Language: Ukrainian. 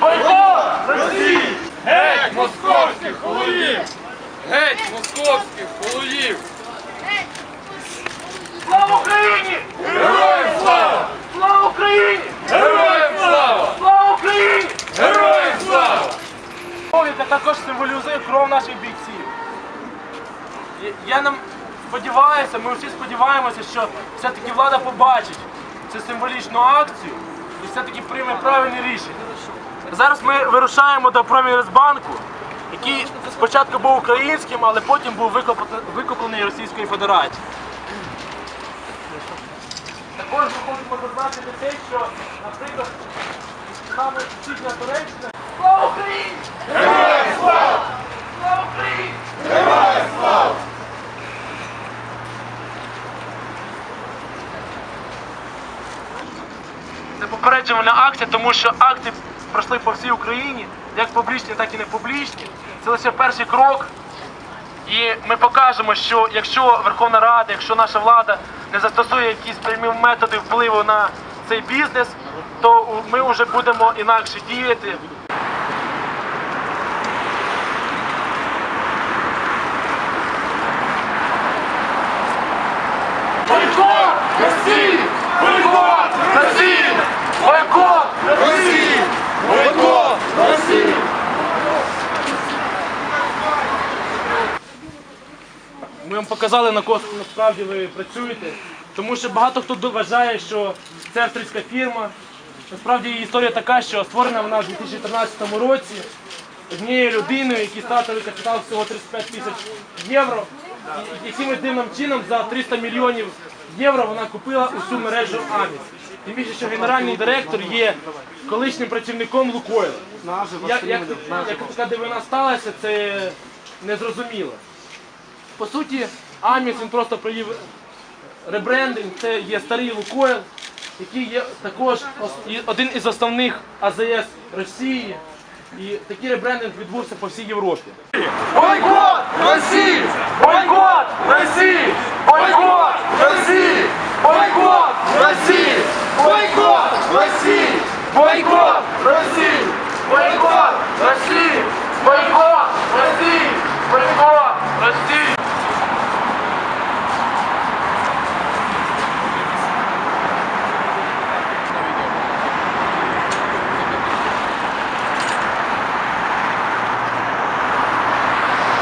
Бойко Росії! Геть московських холоїв! Геть московських холоїв! Слава Україні! Героям слава! Слава Україні! Героям слава! Слава Україні! Героям слава! Це також символізує кров наших бійців. Я нам сподіваюся, ми всі сподіваємося, що все-таки влада побачить цю символічну акцію і все-таки прийме правильне рішення. Зараз ми вирушаємо до Промірезбанку, який спочатку був українським, але потім був викуплений Російською Федерацією. Також ми хочемо зазначити те, що, наприклад, саме Східна Туреччина. Слава Україні! Героям слава! Слава Україні! Це попереджувальна акція, тому що акції пройшли по всій Україні, як публічні, так і не публічні. Це лише перший крок. І ми покажемо, що якщо Верховна Рада, якщо наша влада не застосує якісь прямі методи впливу на цей бізнес, то ми вже будемо інакше діяти. Бойкот Росії! Бойкот Росії! Бойкот Росії! Бойкот Росії! Ми вам показали на кого насправді ви працюєте, тому що багато хто вважає, що це австрійська фірма. Насправді її історія така, що створена вона в 2013 році однією людиною, який стартовий капітал всього 35 тисяч євро. І якимось дивним чином за 300 мільйонів євро вона купила усю мережу Аміс. Тим більше, що генеральний директор є колишнім працівником Лукойла. Як, як, як така дивина сталася, це незрозуміло. По суті, Аміс він просто провів ребрендинг, це є старий Лукойл, який є також один із основних АЗС Росії. І такий ребрендинг відбувся по всій Європі. Бойкот Росії! Бойкот Росії! Бойкот Росії! Бойкот Росії! Бойкот Росії! Бойкот Росії! Бойкот Росії! Бойкот